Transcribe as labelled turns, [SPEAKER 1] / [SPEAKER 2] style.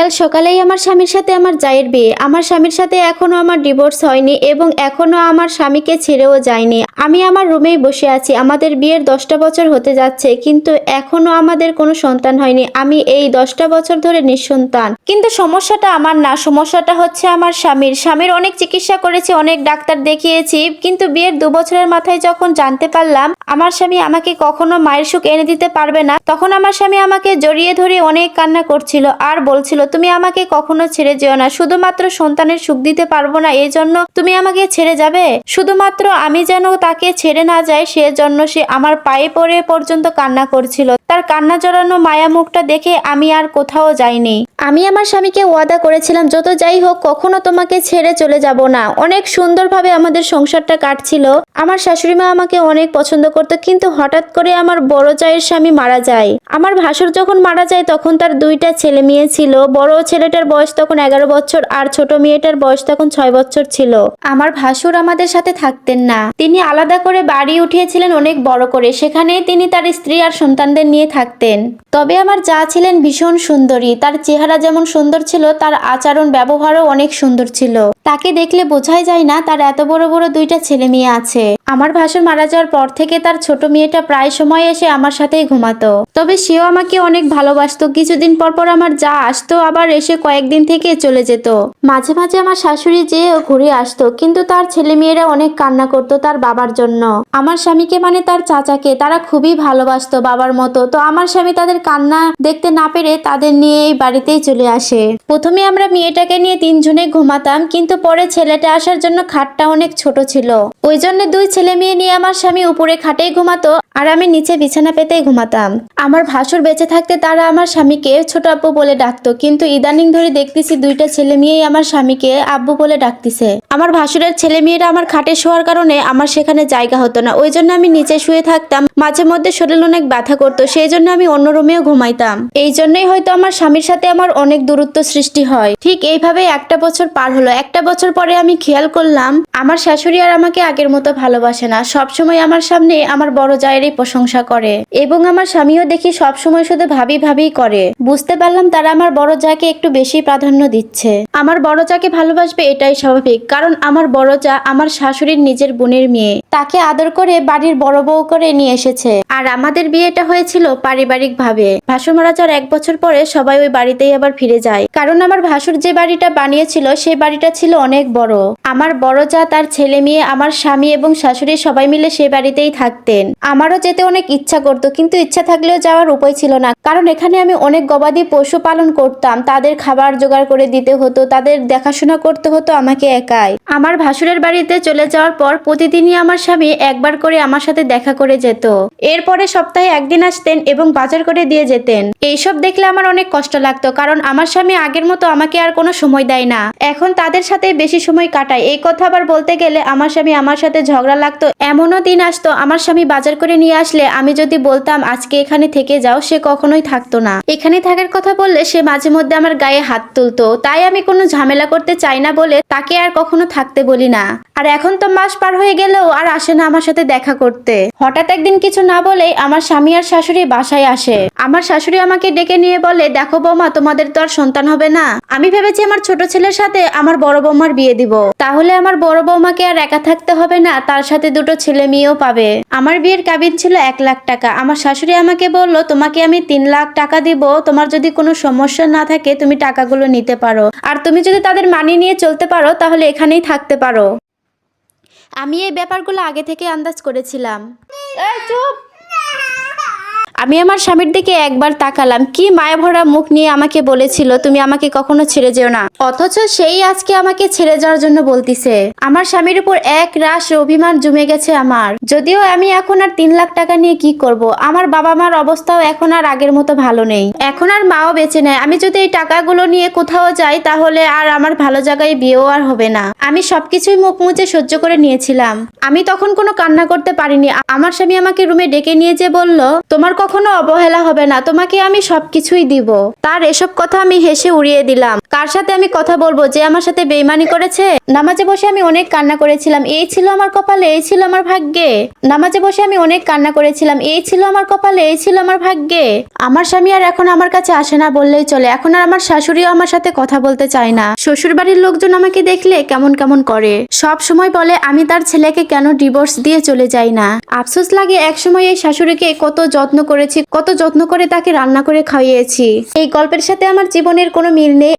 [SPEAKER 1] কাল সকালেই আমার স্বামীর সাথে আমার জায়ের বিয়ে। আমার স্বামীর সাথে এখনও আমার ডিভোর্স হয়নি এবং এখনও আমার স্বামীকে ছেড়েও যায়নি। আমি আমার রুমেই বসে আছি। আমাদের বিয়ের দশটা বছর হতে যাচ্ছে, কিন্তু এখনও আমাদের কোনো সন্তান হয়নি। আমি এই দশটা বছর ধরে নিঃসন্তান। কিন্তু সমস্যাটা আমার না। সমস্যাটা হচ্ছে আমার স্বামীর। স্বামীর অনেক চিকিৎসা করেছি, অনেক ডাক্তার দেখিয়েছি, কিন্তু বিয়ের দু বছরের মাথায় যখন জানতে পারলাম আমার স্বামী আমাকে কখনো মায়ের সুখ এনে দিতে পারবে না। তখন আমার স্বামী আমাকে জড়িয়ে ধরে অনেক কান্না করছিল আর বলছিল, তুমি আমাকে কখনো ছেড়ে যেও না। শুধুমাত্র সন্তানের সুখ দিতে পারব না এই জন্য তুমি আমাকে ছেড়ে যাবে? শুধুমাত্র আমি যেন তাকে ছেড়ে না যাই, সেজন্য সে আমার পায়ে পড়ে পর্যন্ত কান্না করছিল। তার কান্না জড়ানো মায়া মুখটা দেখে আমি আর কোথাও যাইনি। আমি আমার স্বামীকে ওয়াদা করেছিলাম, যত যাই হোক, কখনো তোমাকে ছেড়ে চলে যাব না। অনেক সুন্দরভাবে আমাদের সংসারটা কাটছিল। আমার শাশুড়ি মা আমাকে অনেক পছন্দ করতো, কিন্তু হঠাৎ করে আমার বড় চায়ের স্বামী মারা যায়। আমার ভাসুর যখন মারা যায়, তখন তার দুইটা ছেলে মেয়ে ছিল। বড় ছেলেটার বয়স তখন এগারো বছর, আর ছোট মেয়েটার বয়স তখন ছয় বছর ছিল। আমার ভাসুর আমাদের সাথে থাকতেন না। তিনি আলাদা করে বাড়ি উঠিয়েছিলেন অনেক বড় করে। সেখানে তিনি তার স্ত্রী আর সন্তানদের নিয়ে থাকতেন। তবে আমার যা ছিলেন ভীষণ সুন্দরী। তার চেহারা যেমন সুন্দর ছিল, তার আচরণ ব্যবহারও অনেক সুন্দর ছিল। তাকে দেখলে বোঝাই যায় না তার এত বড় বড় দুইটা ছেলে মেয়ে আছে। আমার ভাসুর মারা যাওয়ার পর থেকে তার ছোট মেয়েটা প্রায় সময় এসে আমার সাথেই ঘুমাতো। তবে সেও আমাকে অনেক ভালোবাসতো। কিছুদিন পর পর আমার যা আসতো আবার এসে কয়েকদিন থেকে চলে যেত। মাঝে মাঝে আমার শাশুড়ি যেয়ে ঘুরে আসতো, কিন্তু তার ছেলে মেয়েরা অনেক কান্না করতো তার বাবার জন্য। আমার স্বামীকে মানে তার চাচাকে। তারা খুবই ভালোবাসতো বাবার মতো। তো আমার স্বামী তাদের কান্না দেখতে না পেরে তাদের নিয়ে এই বাড়িতেই চলে আসে। প্রথমে আমরা মেয়েটাকে নিয়ে তিনজনে ঘুমাতাম, কিন্তু পরে ছেলেটা আসার জন্য খাটটা অনেক ছোট ছিল। ওই জন্য দুই ছেলে মেয়ে নিয়ে আমার স্বামী উপরে খাটেই ঘুমাতো আর আমি নিচে বিছানা পেতেই ঘুমাতাম। আমার ভাসুর বেঁচে থাকতে তারা আমার স্বামীকে ছোট আব্বু বলে ডাকতো, কিন্তু ইদানিং ধরে দেখতেছি দুইটা ছেলে মেয়েই আমার স্বামীকে আব্বু বলে ডাকতেছে। আমার ভাসুরের ছেলে মেয়েরা আমার খাটে শোয়ার কারণে আমার সেখানে জায়গা হতো না। ওই জন্য আমি নিচে শুয়ে থাকতাম। মাঝে মধ্যে শরীর অনেক ব্যথা করতো। সেই জন্য আমি অন্য রুমেও ঘুমাইতাম। এই জন্যই হয়তো আমার স্বামীর সাথে আমার অনেক দূরত্ব সৃষ্টি হয়। ঠিক এইভাবে একটা বছর পার হলো। একটা বছর পরে আমি খেয়াল করলাম, আমার শাশুড়ি আর আমাকে আগের মতো ভালোবাসে না। সবসময় আমার সামনে আমার বড় জায়েরই প্রশংসা করে। এবং আমার স্বামীও দেখি সবসময় শুধু ভাবি ভাবি করে। বুঝতে পারলাম তারা আমার বড় জাকে একটু বেশি প্রাধান্য দিচ্ছে। আমার বড় জাকে ভালোবাসবে এটাই স্বাভাবিক। কারণ আমার বড় আমার শাশুড়ির নিজের বোনের মেয়ে। তাকে আদর করে বাড়ির বড় বউ করে নিয়ে এসেছে। আর আমাদের বিয়েটা হয়েছিল পারিবারিক ভাবে ভাসুর মারা যাওয়ার এক বছর পরে সবাই ওই বাড়িতেই আবার ফিরে যায়। কারণ আমার ভাসুর যে বাড়িটা বানিয়েছিল সেই বাড়িটা ছিল অনেক বড়। আমার বড় তার ছেলে মেয়ে, আমার স্বামী এবং শাশুড়ি সবাই মিলে সেই বাড়িতেই থাকতেন। আমারও যেতে অনেক ইচ্ছা করতো, কিন্তু ইচ্ছা থাকলেও যাওয়ার উপায় ছিল না। কারণ এখানে আমি অনেক গবাদি পশু পালন করতাম। তাদের খাবার জোগাড় করে দিতে হতো, তাদের দেখাশোনা করতে হতো আমাকে একাই। আমার ভাসুরের বাড়িতে চলে যাওয়ার পর প্রতিদিনই আমার স্বামী একবার করে আমার সাথে দেখা করে যেত। এরপরে সপ্তাহে একদিন আসতেন এবং বাজার করে দিয়ে যেতেন। এইসব দেখলে আমার অনেক কষ্ট লাগতো, কারণ আমার স্বামী আগের মতো আমাকে আর কোনো সময় দেয় না। এখন তাদের সাথে বেশি সময় কাটায়। এই কথা আবার বলতে গেলে আমার স্বামী আমার সাথে ঝগড়া লাগতো। এমনও দিন আসতো, আমার স্বামী বাজার করে নিয়ে আসলে আমি যদি বলতাম, আজকে এখানে থেকে যাও সে কখনোই থাকতো না। এখানে থাকার কথা বললে সে মাঝে মধ্যে আমার গায়ে হাত তুলতো। তাই আমি কোনো ঝামেলা করতে চাই না বলে তাকে আর কখনো থাকতে বলি না। আর এখন তো মাস পার হয়ে গেলেও আর আসে না আমার সাথে দেখা করতে। হঠাৎ একদিন কিছু না বলেই আমার স্বামী আর শাশুড়ি বাসায় আসে। আমার শাশুড়ি আমাকে ডেকে নিয়ে বলে, দেখো বৌমা, তোমাদের তো আর সন্তান হবে না। আমি ভেবেছি আমার ছোট ছেলের সাথে আমার বড় বৌমার বিয়ে দিব। তাহলে আমার বড় বৌমাকে আর একা থাকতে হবে না, তার সাথে দুটো ছেলে মেয়েও পাবে। আমার বিয়ের কাবিন ছিল এক লাখ টাকা। আমার শাশুড়ি আমাকে বলল, তোমাকে আমি তিন লাখ টাকা দিব। তোমার যদি কোনো সমস্যা না থাকে, তুমি টাকাগুলো নিতে পারো। আর তুমি যদি তাদের মানিয়ে নিয়ে চলতে পারো, তাহলে এখানেই থাকতে পারো। আমি এই ব্যাপারগুলো আগে থেকে আন্দাজ করেছিলাম। এই চুপ! আমি আমার স্বামীর দিকে একবার তাকালাম। কি মায়া ভরা মুখ নিয়ে আমাকে বলেছিল, তুমি আমাকে কখনো ছেড়ে যেও না। অথচ সেই আজকে আমাকে ছেড়ে যাওয়ার জন্য বলতিছে। আমার স্বামীর উপর এক রাশ অভিমান জমে গেছে আমার। যদিও আমি এখন আর তিন লাখ টাকা নিয়ে কি করব? আমার বাবা মার অবস্থাও এখন আর আগের মতো ভালো নেই। এখন আর মাও বেঁচে নেয় আমি যদি এই টাকাগুলো নিয়ে কোথাও যাই, তাহলে আর আমার ভালো জায়গায় বিয়েও আর হবে না। আমি সবকিছুই মুখ মুছে সহ্য করে নিয়েছিলাম। আমি তখন কোনো কান্না করতে পারিনি। আমার স্বামী আমাকে রুমে ডেকে নিয়ে যে বলল, তোমার কখনো অবহেলা হবে না, তোমাকে আমি সবকিছুই দিব। তার এসব কথা আমি হেসে উড়িয়ে দিলাম। কার সাথে আমি কথা বলব? যে আমার সাথে বেইমানি করেছে? নামাজে বসে আমি অনেক কান্না করেছিলাম। এই ছিল আমার কপালে, এই ছিল আমার ভাগ্যে। নামাজে বসে আমি অনেক কান্না করেছিলাম। এই ছিল আমার কপালে, এই ছিল আমার ভাগ্যে। আমার স্বামী আর এখন আমার কাছে আসে না বললেই চলে। এখন আর আমার শাশুড়িও আমার সাথে কথা বলতে চায় না। শ্বশুর বাড়ির লোকজন আমাকে দেখলে কেমন কেমন করে। সব সময় বলে, আমি তার ছেলেকে কেন ডিভোর্স দিয়ে চলে যাই না? আফসোস লাগে এক সময় এই শাশুড়িকে কত যত্ন করেছি, কত যত্ন করে তাকে রান্না করে খাইয়েছি। এই গল্পের সাথে আমার জীবনের কোনো মিল নেই।